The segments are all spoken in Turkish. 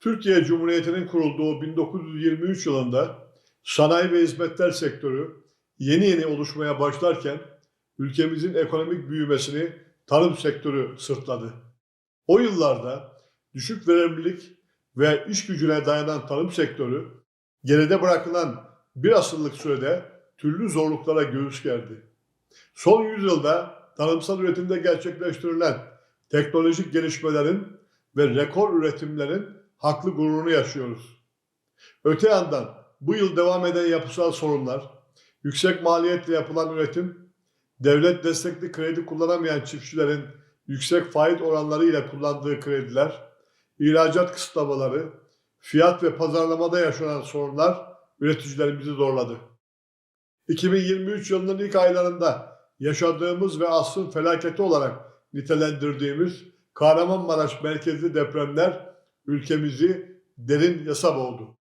Türkiye Cumhuriyeti'nin kurulduğu 1923 yılında sanayi ve hizmetler sektörü yeni yeni oluşmaya başlarken ülkemizin ekonomik büyümesini tarım sektörü sırtladı. O yıllarda düşük verimlilik ve iş gücüne dayanan tarım sektörü geride bırakılan bir asırlık sürede türlü zorluklara göğüs gerdi. Son yüzyılda tarımsal üretimde gerçekleştirilen teknolojik gelişmelerin ve rekor üretimlerin haklı gururunu yaşıyoruz. Öte yandan bu yıl devam eden yapısal sorunlar, yüksek maliyetle yapılan üretim, devlet destekli kredi kullanamayan çiftçilerin yüksek faiz oranları ile kullandığı krediler, ihracat kısıtlamaları, fiyat ve pazarlamada yaşanan sorunlar üreticilerimizi zorladı. 2023 yılının ilk aylarında yaşadığımız ve asrın felaketi olarak nitelendirdiğimiz Kahramanmaraş merkezli depremler ülkemizi derin yasa boğdu.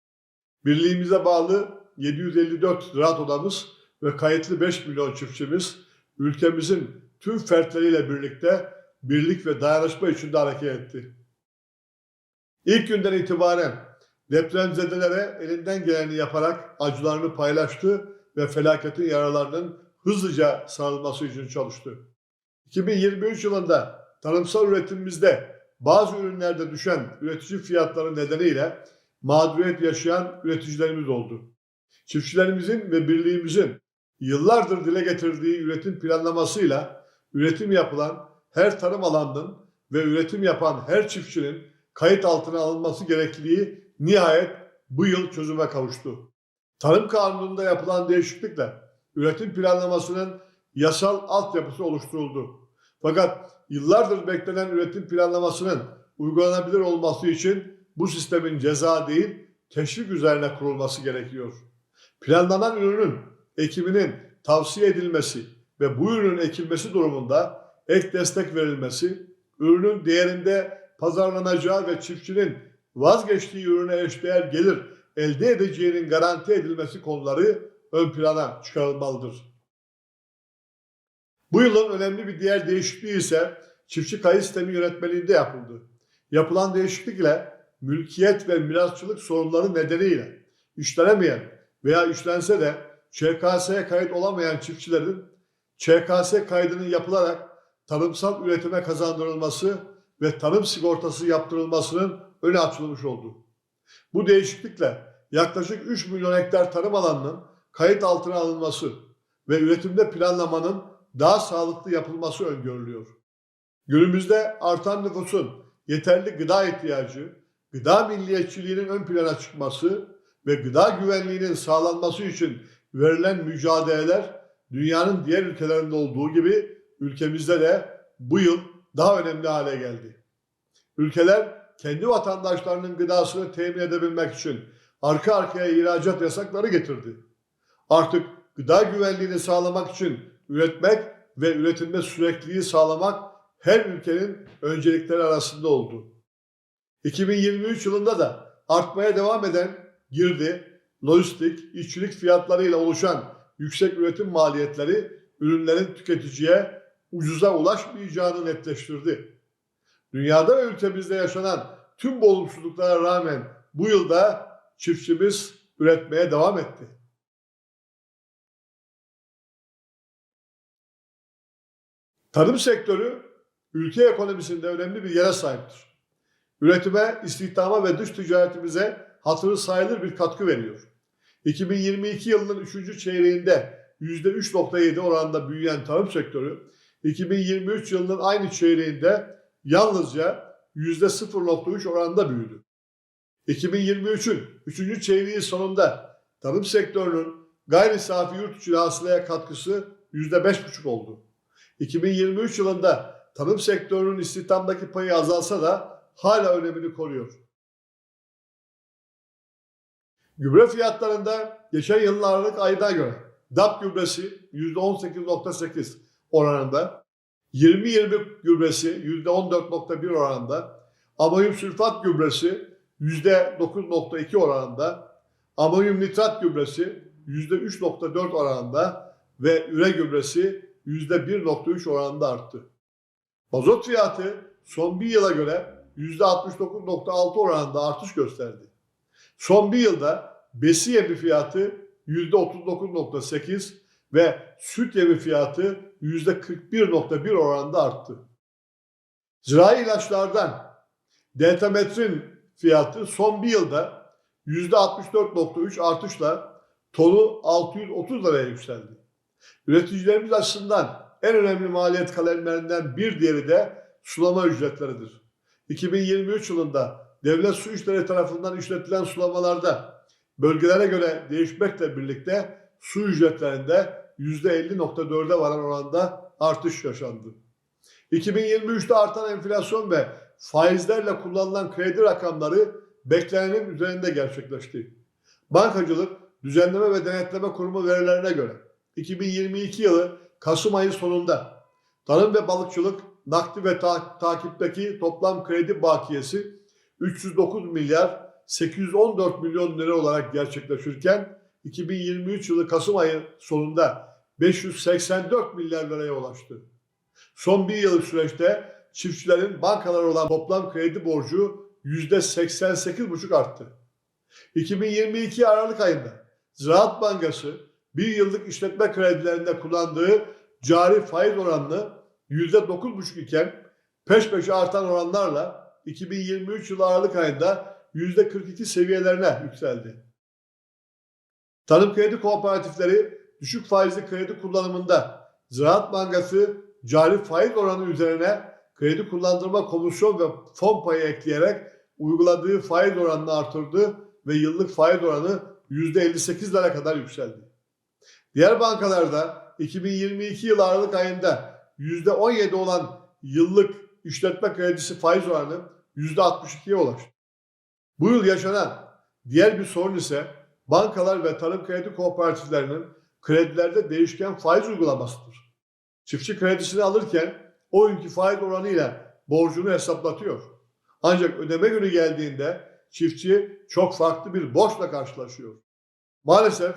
Birliğimize bağlı 754 ziraat odamız ve kayıtlı 5 milyon çiftçimiz ülkemizin tüm fertleriyle birlikte birlik ve dayanışma içinde hareket etti. İlk günden itibaren depremzedelere elinden geleni yaparak acılarını paylaştı ve felaketin yaralarının hızlıca sarılması için çalıştı. 2023 yılında tarımsal üretimimizde bazı ürünlerde düşen üretici fiyatları nedeniyle mağduriyet yaşayan üreticilerimiz oldu. Çiftçilerimizin ve birliğimizin yıllardır dile getirdiği üretim planlamasıyla üretim yapılan her tarım alanının ve üretim yapan her çiftçinin kayıt altına alınması gerekliliği nihayet bu yıl çözüme kavuştu. Tarım kanununda yapılan değişiklikle üretim planlamasının yasal altyapısı oluşturuldu. Fakat yıllardır beklenen üretim planlamasının uygulanabilir olması için bu sistemin ceza değil teşvik üzerine kurulması gerekiyor. Planlanan ürünün ekiminin tavsiye edilmesi ve bu ürünün ekilmesi durumunda ek destek verilmesi, ürünün değerinde pazarlanacağı ve çiftçinin vazgeçtiği ürüne eşdeğer gelir elde edeceğinin garanti edilmesi konuları ön plana çıkarılmalıdır. Bu yılın önemli bir diğer değişikliği ise çiftçi kayıt sistemi yönetmeliğinde yapıldı. Yapılan değişiklikle mülkiyet ve mirasçılık sorunları nedeniyle işlenemeyen veya işlense de ÇKS'ye kayıt olamayan çiftçilerin ÇKS kaydının yapılarak tarımsal üretime kazandırılması ve tarım sigortası yaptırılmasının önü açılmış oldu. Bu değişiklikle yaklaşık 3 milyon hektar tarım alanının kayıt altına alınması ve üretimde planlamanın daha sağlıklı yapılması öngörülüyor. Günümüzde artan nüfusun yeterli gıda ihtiyacı, gıda milliyetçiliğinin ön plana çıkması ve gıda güvenliğinin sağlanması için verilen mücadeleler dünyanın diğer ülkelerinde olduğu gibi ülkemizde de bu yıl daha önemli hale geldi. Ülkeler kendi vatandaşlarının gıdasını temin edebilmek için arka arkaya ihracat yasakları getirdi. Artık gıda güvenliğini sağlamak için üretmek ve üretimde sürekliliği sağlamak her ülkenin öncelikleri arasında oldu. 2023 yılında da artmaya devam eden girdi, lojistik, işçilik fiyatlarıyla oluşan yüksek üretim maliyetleri ürünlerin tüketiciye ucuza ulaşmayacağını netleştirdi. Dünyada ve ülkemizde yaşanan tüm bu olumsuzluklara rağmen bu yılda çiftçimiz üretmeye devam etti. Tarım sektörü ülke ekonomisinde önemli bir yere sahiptir. Üretime, istihdama ve dış ticaretimize hatırı sayılır bir katkı veriyor. 2022 yılının 3. çeyreğinde %3.7 oranında büyüyen tarım sektörü, 2023 yılının aynı çeyreğinde yalnızca %0.3 oranında büyüdü. 2023'ün 3. çeyreği sonunda tarım sektörünün gayri safi yurt içi hasılaya katkısı %5.5 oldu. 2023 yılında tarım sektörünün istihdamdaki payı azalsa da hala önemini koruyor. Gübre fiyatlarında geçen yılın Aralık ayına göre DAP gübresi %18.8 oranında, 20-20 gübresi %14.1 oranında, amonyum sülfat gübresi %9.2 oranında, amonyum nitrat gübresi %3.4 oranında ve üre gübresi %1.3 oranında arttı. Mazot fiyatı son bir yıla göre %69.6 oranında artış gösterdi. Son bir yılda besi yemi fiyatı %39.8 ve süt yemi fiyatı %41.1 oranında arttı. Zirai ilaçlardan Deltametrin fiyatı son bir yılda %64.3 artışla tonu 630 liraya yükseldi. Üreticilerimiz açısından en önemli maliyet kalemlerinden bir diğeri de sulama ücretleridir. 2023 yılında devlet su işleri tarafından işletilen sulamalarda bölgelere göre değişmekle birlikte su ücretlerinde %50.4'e varan oranda artış yaşandı. 2023'te artan enflasyon ve faizlerle kullanılan kredi rakamları beklenenin üzerinde gerçekleşti. Bankacılık Düzenleme ve Denetleme Kurumu verilerine göre 2022 yılı Kasım ayı sonunda tarım ve balıkçılık nakdi ve ta- takipteki toplam kredi bakiyesi 309 milyar 814 milyon lira olarak gerçekleşirken 2023 yılı Kasım ayı sonunda 584 milyar liraya ulaştı. Son bir yıllık süreçte çiftçilerin bankalara olan toplam kredi borcu %88,5 arttı. 2022 Aralık ayında Ziraat Bankası bir yıllık işletme kredilerinde kullandığı cari faiz oranını %9,5 iken peş peşe artan oranlarla 2023 yılı Aralık ayında %42 seviyelerine yükseldi. Tarım kredi kooperatifleri düşük faizli kredi kullanımında Ziraat Bankası cari faiz oranı üzerine kredi kullandırma komisyon ve fon payı ekleyerek uyguladığı faiz oranını artırdı ve yıllık faiz oranı %58'lere kadar yükseldi. Diğer bankalarda 2022 yıl Aralık ayında %17 olan yıllık işletme kredisi faiz oranı %62'ye ulaştı. Bu yıl yaşanan diğer bir sorun ise bankalar ve tarım kredi kooperatiflerinin kredilerde değişken faiz uygulamasıdır. Çiftçi kredisini alırken o günkü faiz oranıyla borcunu hesaplatıyor. Ancak ödeme günü geldiğinde çiftçi çok farklı bir borçla karşılaşıyor. Maalesef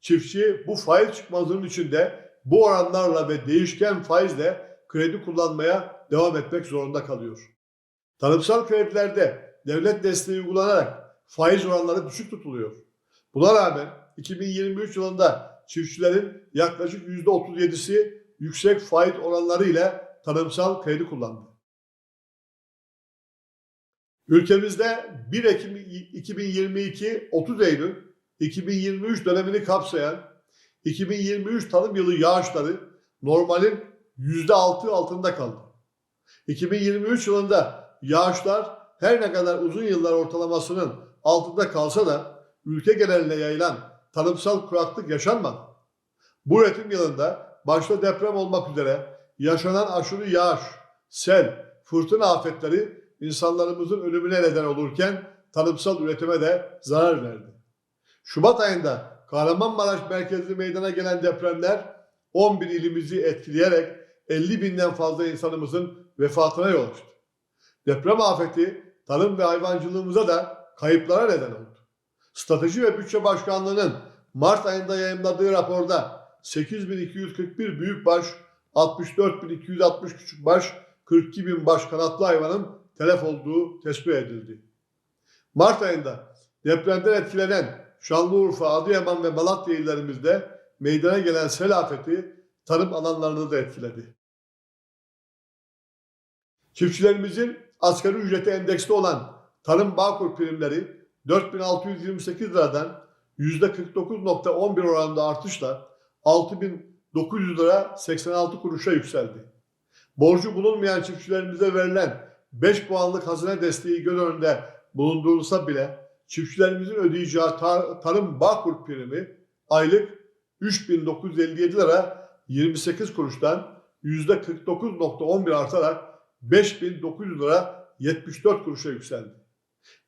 çiftçi bu faiz çıkmazının içinde bu oranlarla ve değişken faizle kredi kullanmaya devam etmek zorunda kalıyor. Tarımsal kredilerde devlet desteği uygulanarak faiz oranları düşük tutuluyor. Buna rağmen 2023 yılında çiftçilerin yaklaşık %37'si yüksek faiz oranları ile tarımsal kredi kullandı. Ülkemizde 1 Ekim 2022 30 Eylül 2023 dönemini kapsayan 2023 tarım yılı yağışları normalin %6 altında kaldı. 2023 yılında yağışlar her ne kadar uzun yıllar ortalamasının altında kalsa da ülke geneline yayılan tarımsal kuraklık yaşanmadı. Bu üretim yılında başta deprem olmak üzere yaşanan aşırı yağış, sel, fırtına afetleri insanlarımızın ölümüne neden olurken tarımsal üretime de zarar verdi. Şubat ayında Kahramanmaraş merkezli meydana gelen depremler 11 ilimizi etkileyerek 50 binden fazla insanımızın vefatına yol açtı. Deprem afeti tarım ve hayvancılığımıza da kayıplara neden oldu. Strateji ve Bütçe Başkanlığı'nın Mart ayında yayınladığı raporda 8241 büyükbaş, 64260 küçükbaş, 42000 baş kanatlı hayvanın telef olduğu tespit edildi. Mart ayında depremden etkilenen Şanlıurfa, Adıyaman ve Malatya illerimizde meydana gelen sel afeti tarım alanlarını da etkiledi. Çiftçilerimizin asgari ücrete endeksli olan tarım bağkur primleri 4628 liradan %49.11 oranında artışla 6900 lira 86 kuruşa yükseldi. Borcu bulunmayan çiftçilerimize verilen 5 puanlık hazine desteği göz önünde bulundurulsa bile çiftçilerimizin ödeyeceği tar- tarım bağkur primi aylık 3957 lira 28 kuruştan %49.11 artarak 5900 lira 74 kuruşa yükseldi.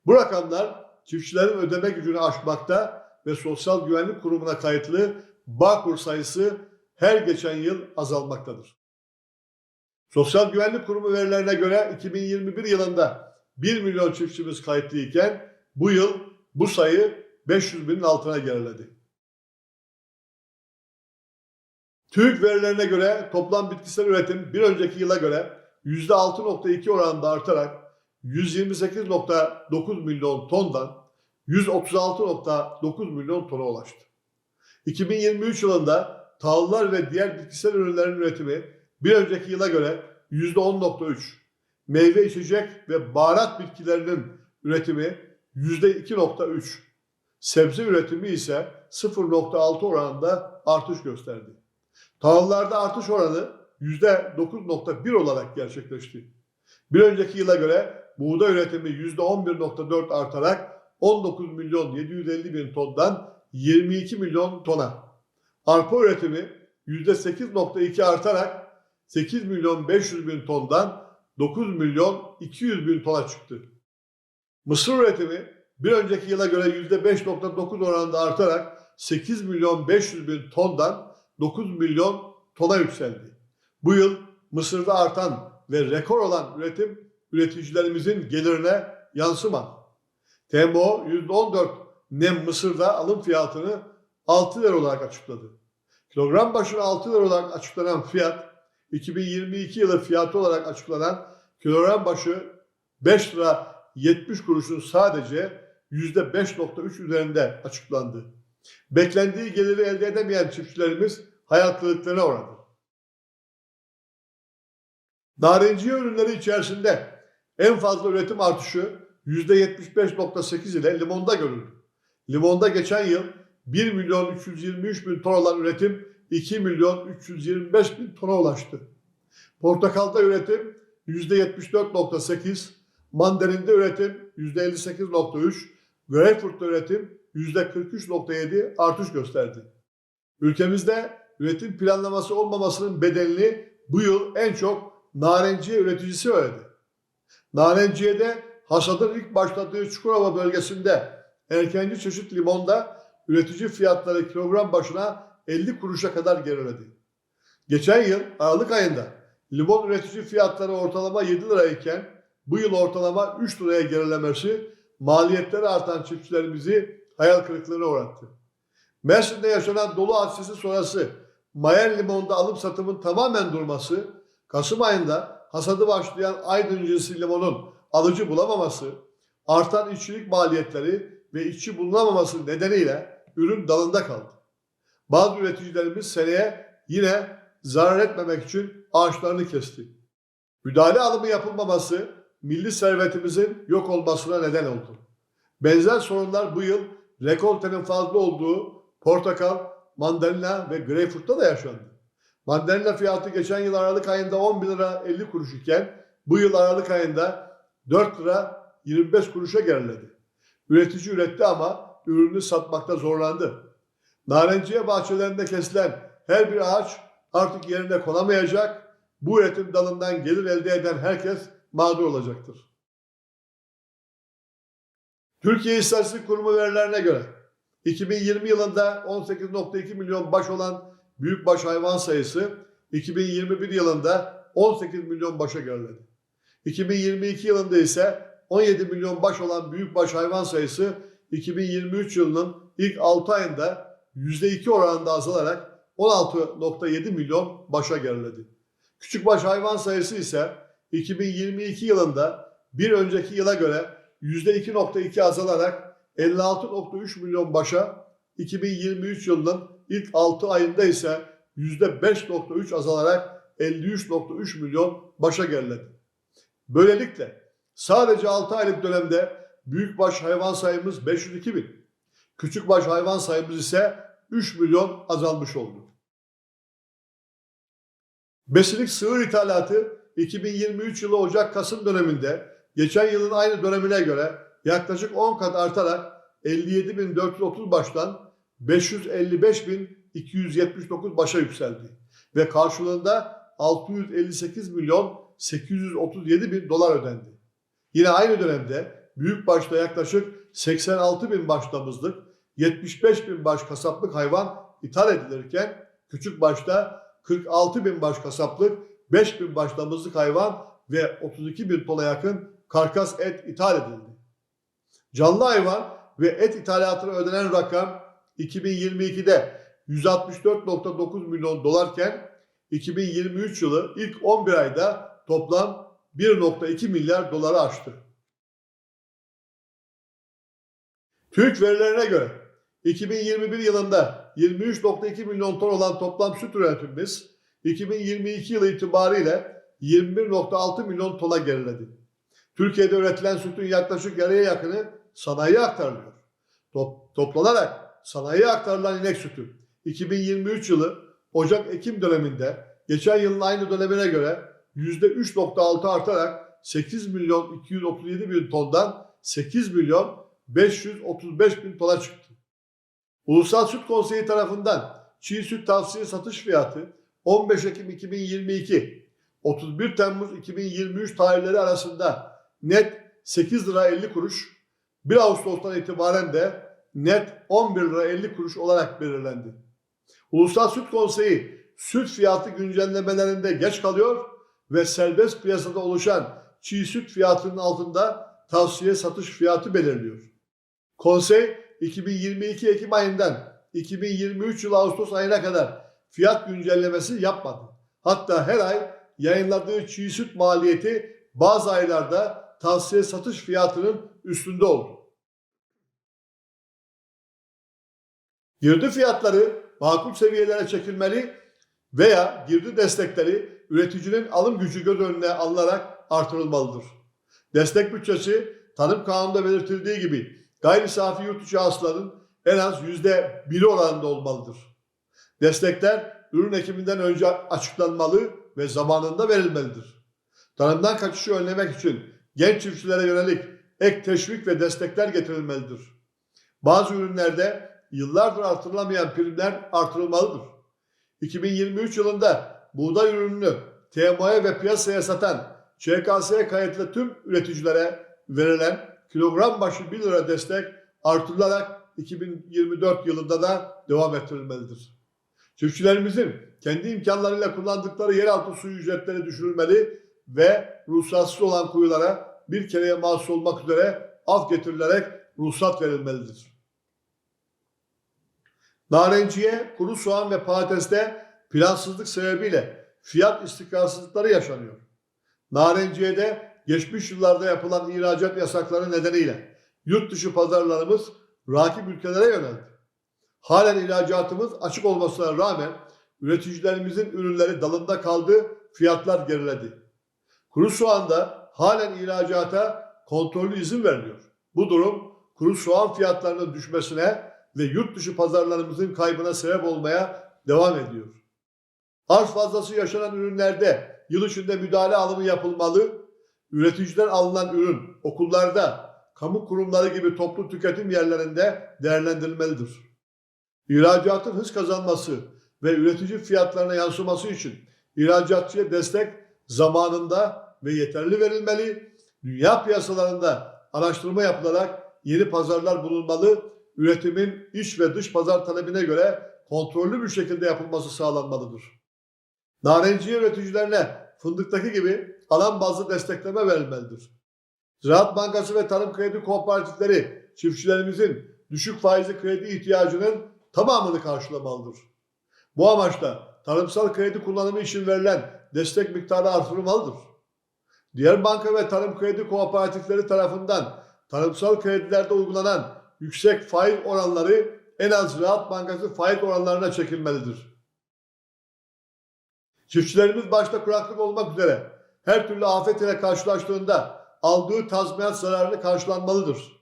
Bu rakamlar çiftçilerin ödeme gücünü aşmakta ve Sosyal Güvenlik Kurumu'na kayıtlı Bağkur sayısı her geçen yıl azalmaktadır. Sosyal Güvenlik Kurumu verilerine göre 2021 yılında 1 milyon çiftçimiz kayıtlıyken bu yıl bu sayı 500 binin altına geriledi. TÜİK verilerine göre toplam bitkisel üretim bir önceki yıla göre %6.2 oranında artarak 128.9 milyon tondan 136.9 milyon tona ulaştı. 2023 yılında tahıllar ve diğer bitkisel ürünlerin üretimi bir önceki yıla göre %10.3, meyve içecek ve baharat bitkilerinin üretimi %2.3, sebze üretimi ise 0.6 oranında artış gösterdi. Tahıllarda artış oranı %9.1 olarak gerçekleşti. Bir önceki yıla göre buğday üretimi %11.4 artarak 19 milyon 750 bin tondan 22 milyon tona. Arpa üretimi %8.2 artarak 8 milyon 500 bin tondan 9 milyon 200 bin tona çıktı. Mısır üretimi bir önceki yıla göre %5.9 oranında artarak 8 milyon 500 bin tondan 9 milyon tona yükseldi. Bu yıl Mısır'da artan ve rekor olan üretim üreticilerimizin gelirine yansımadı. TMO %14 nem Mısır'da alım fiyatını 6 lira olarak açıkladı. Kilogram başına 6 lira olarak açıklanan fiyat 2022 yılı fiyatı olarak açıklanan kilogram başı 5 lira 70 kuruşun sadece %5.3 üzerinde açıklandı. Beklendiği geliri elde edemeyen çiftçilerimiz hayal kırıklığına uğradı. Narenciye ürünleri içerisinde en fazla üretim artışı %75.8 ile limonda görüldü. Limonda geçen yıl 1 milyon 323 bin ton olan üretim 2 milyon 325 bin tona ulaştı. Portakalda üretim %74.8, mandarinde üretim %58.3, greyfurtta üretim %43.7 artış gösterdi. Ülkemizde üretim planlaması olmamasının bedelini bu yıl en çok narenciye üreticisi ödedi. Narenciye'de hasadın ilk başladığı Çukurova bölgesinde erkenci çeşit limonda üretici fiyatları kilogram başına 50 kuruşa kadar geriledi. Geçen yıl Aralık ayında limon üretici fiyatları ortalama 7 lirayken bu yıl ortalama 3 liraya gerilemesi maliyetleri artan çiftçilerimizi hayal kırıklığına uğrattı. Mersin'de yaşanan dolu hadisesi sonrası Mayer limonda alım satımın tamamen durması, Kasım ayında hasadı başlayan Aydın cinsi limonun alıcı bulamaması, artan işçilik maliyetleri ve işçi bulunamaması nedeniyle ürün dalında kaldı. Bazı üreticilerimiz seneye yine zarar etmemek için ağaçlarını kesti. Müdahale alımı yapılmaması milli servetimizin yok olmasına neden oldu. Benzer sorunlar bu yıl rekoltenin fazla olduğu portakal, mandalina ve greyfurtta da yaşandı. Mandalina fiyatı geçen yıl Aralık ayında 11 lira 50 kuruş iken bu yıl Aralık ayında 4 lira 25 kuruşa geriledi. Üretici üretti ama ürünü satmakta zorlandı. Narenciye bahçelerinde kesilen her bir ağaç artık yerine konamayacak. Bu üretim dalından gelir elde eden herkes mağdur olacaktır. Türkiye İstatistik Kurumu verilerine göre 2020 yılında 18.2 milyon baş olan büyükbaş hayvan sayısı 2021 yılında 18 milyon başa geriledi. 2022 yılında ise 17 milyon baş olan büyükbaş hayvan sayısı 2023 yılının ilk 6 ayında %2 oranında azalarak 16.7 milyon başa geriledi. Küçükbaş hayvan sayısı ise 2022 yılında bir önceki yıla göre %2.2 azalarak 56.3 milyon başa, 2023 yılının ilk 6 ayında ise %5.3 azalarak 53.3 milyon başa geriledi. Böylelikle sadece 6 aylık dönemde büyükbaş hayvan sayımız 502 bin, küçükbaş hayvan sayımız ise 3 milyon azalmış oldu. Besilik sığır ithalatı 2023 yılı Ocak-Kasım döneminde geçen yılın aynı dönemine göre yaklaşık 10 kat artarak 57.430 baştan 555.279 başa yükseldi ve karşılığında 658 milyon 837 bin dolar ödendi. Yine aynı dönemde büyük başta yaklaşık 86 bin baş damızlık, 75 bin baş kasaplık hayvan ithal edilirken küçük başta 46 bin baş kasaplık, 5 bin başlamızlık hayvan ve 32 bin tona yakın karkas et ithal edildi. Canlı hayvan ve et ithalatına ödenen rakam 2022'de 164.9 milyon dolarken 2023 yılı ilk 11 ayda toplam 1.2 milyar doları aştı. TÜİK verilerine göre 2021 yılında 23.2 milyon ton olan toplam süt üretimimiz 2022 yılı itibariyle 21.6 milyon tona geriledi. Türkiye'de üretilen sütün yaklaşık yarıya yakını sanayiye aktarılıyor. Top, toplanarak sanayiye aktarılan inek sütü 2023 yılı Ocak-Ekim döneminde geçen yılın aynı dönemine göre %3.6 artarak 8 milyon 237 bin tondan 8 milyon 535 bin tona çıktı. Ulusal Süt Konseyi tarafından çiğ süt tavsiye satış fiyatı 15 Ekim 2022 31 Temmuz 2023 tarihleri arasında net 8 lira 50 kuruş, 1 Ağustos'tan itibaren de net 11 lira 50 kuruş olarak belirlendi. Ulusal Süt Konseyi süt fiyatı güncellemelerinde geç kalıyor ve serbest piyasada oluşan çiğ süt fiyatının altında tavsiye satış fiyatı belirliyor. Konsey 2022 Ekim ayından 2023 yıl Ağustos ayına kadar fiyat güncellemesi yapmadı. Hatta her ay yayınladığı çiğ süt maliyeti bazı aylarda tavsiye satış fiyatının üstünde oldu. Girdi fiyatları makul seviyelere çekilmeli veya girdi destekleri üreticinin alım gücü göz önüne alınarak artırılmalıdır. Destek bütçesi tanım kanununda belirtildiği gibi gayri safi yurt içi hasılanın en az yüzde biri oranında olmalıdır. Destekler ürün ekiminden önce açıklanmalı ve zamanında verilmelidir. Tarımdan kaçışı önlemek için genç çiftçilere yönelik ek teşvik ve destekler getirilmelidir. Bazı ürünlerde yıllardır artırılamayan primler artırılmalıdır. 2023 yılında buğday ürününü TMO'ya ve piyasaya satan ÇKS'ye kayıtlı tüm üreticilere verilen kilogram başı 1 lira destek artırılarak 2024 yılında da devam ettirilmelidir. Çiftçilerimizin kendi imkanlarıyla kullandıkları yeraltı suyu ücretleri düşürülmeli ve ruhsatsız olan kuyulara bir kereye mahsus olmak üzere af getirilerek ruhsat verilmelidir. Narenciye, kuru soğan ve patateste plansızlık sebebiyle fiyat istikrarsızlıkları yaşanıyor. Narenciye'de geçmiş yıllarda yapılan ihracat yasakları nedeniyle yurt dışı pazarlarımız rakip ülkelere yöneldi. Halen ihracatımız açık olmasına rağmen üreticilerimizin ürünleri dalında kaldı, fiyatlar geriledi. Kuru soğanda halen ihracata kontrollü izin veriliyor. Bu durum kuru soğan fiyatlarının düşmesine ve yurt dışı pazarlarımızın kaybına sebep olmaya devam ediyor. Arz fazlası yaşanan ürünlerde yıl içinde müdahale alımı yapılmalı, üreticiden alınan ürün okullarda, kamu kurumları gibi toplu tüketim yerlerinde değerlendirilmelidir. İhracatın hız kazanması ve üretici fiyatlarına yansıması için ihracatçıya destek zamanında ve yeterli verilmeli, dünya piyasalarında araştırma yapılarak yeni pazarlar bulunmalı, üretimin iç ve dış pazar talebine göre kontrollü bir şekilde yapılması sağlanmalıdır. Narenciye üreticilerine fındıktaki gibi alan bazlı destekleme verilmelidir. Ziraat Bankası ve Tarım Kredi Kooperatifleri çiftçilerimizin düşük faizli kredi ihtiyacının tamamını karşılamalıdır. Bu amaçla tarımsal kredi kullanımı için verilen destek miktarı artırılmalıdır. Diğer banka ve tarım kredi kooperatifleri tarafından tarımsal kredilerde uygulanan yüksek faiz oranları en az Ziraat Bankası faiz oranlarına çekilmelidir. Çiftçilerimiz başta kuraklık olmak üzere her türlü afet ile karşılaştığında aldığı tazminat zararını karşılanmalıdır.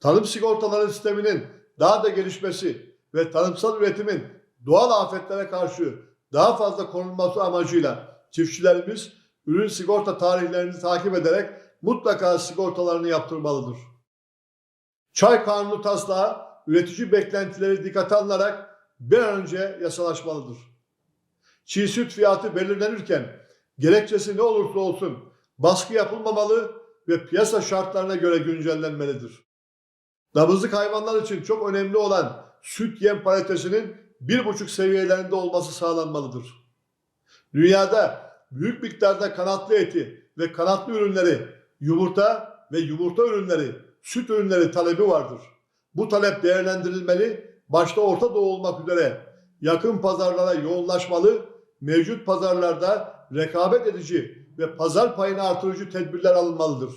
Tarım sigortaları sisteminin daha da gelişmesi ve tarımsal üretimin doğal afetlere karşı daha fazla korunması amacıyla çiftçilerimiz ürün sigorta tarihlerini takip ederek mutlaka sigortalarını yaptırmalıdır. Çay kanunu taslağı üretici beklentileri dikkate alınarak bir an önce yasalaşmalıdır. Çiğ süt fiyatı belirlenirken gerekçesi ne olursa olsun baskı yapılmamalı ve piyasa şartlarına göre güncellenmelidir. Damızlık hayvanlar için çok önemli olan süt yem paritesinin bir buçuk seviyelerinde olması sağlanmalıdır. Dünyada büyük miktarda kanatlı eti ve kanatlı ürünleri, yumurta ve yumurta ürünleri, süt ürünleri talebi vardır. Bu talep değerlendirilmeli, başta Orta Doğu olmak üzere yakın pazarlara yoğunlaşmalı, mevcut pazarlarda rekabet edici ve pazar payını artırıcı tedbirler alınmalıdır.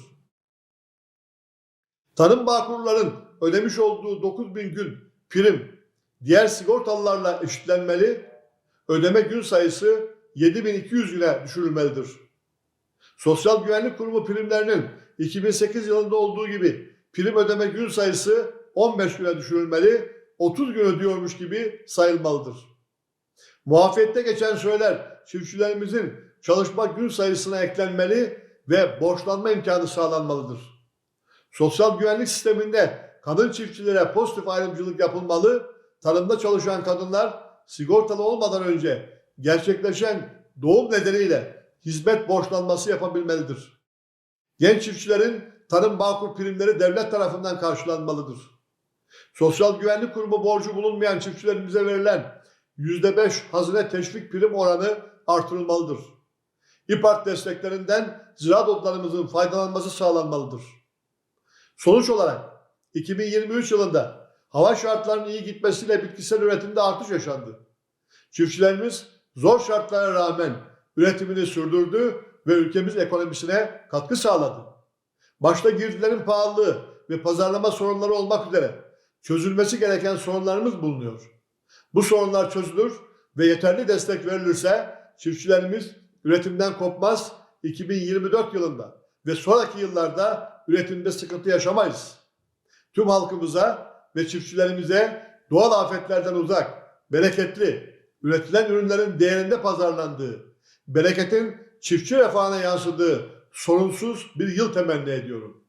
Tarım bağkurların ödemiş olduğu 9000 gün prim diğer sigortalılarla eşitlenmeli, ödeme gün sayısı 7200 güne düşürülmelidir. Sosyal Güvenlik Kurumu primlerinin 2008 yılında olduğu gibi prim ödeme gün sayısı 15 güne düşürülmeli, 30 gün ödüyormuş gibi sayılmalıdır. Muafiyette geçen söyler çiftçilerimizin çalışma gün sayısına eklenmeli ve borçlanma imkanı sağlanmalıdır. Sosyal güvenlik sisteminde kadın çiftçilere pozitif ayrımcılık yapılmalı, tarımda çalışan kadınlar sigortalı olmadan önce gerçekleşen doğum nedeniyle hizmet borçlanması yapabilmelidir. Genç çiftçilerin tarım bağkur primleri devlet tarafından karşılanmalıdır. Sosyal Güvenlik Kurumu borcu bulunmayan çiftçilerimize verilen %5 hazine teşvik prim oranı artırılmalıdır. İPART desteklerinden ziraat otlarımızın faydalanması sağlanmalıdır. Sonuç olarak 2023 yılında hava şartlarının iyi gitmesiyle bitkisel üretimde artış yaşandı. Çiftçilerimiz zor şartlara rağmen üretimini sürdürdü ve ülkemiz ekonomisine katkı sağladı. Başta girdilerin pahalılığı ve pazarlama sorunları olmak üzere çözülmesi gereken sorunlarımız bulunuyor. Bu sorunlar çözülür ve yeterli destek verilirse çiftçilerimiz üretimden kopmaz 2024 yılında ve sonraki yıllarda üretimde sıkıntı yaşamayız. Tüm halkımıza ve çiftçilerimize doğal afetlerden uzak, bereketli, üretilen ürünlerin değerinde pazarlandığı, bereketin çiftçi refahına yansıdığı sorunsuz bir yıl temenni ediyorum.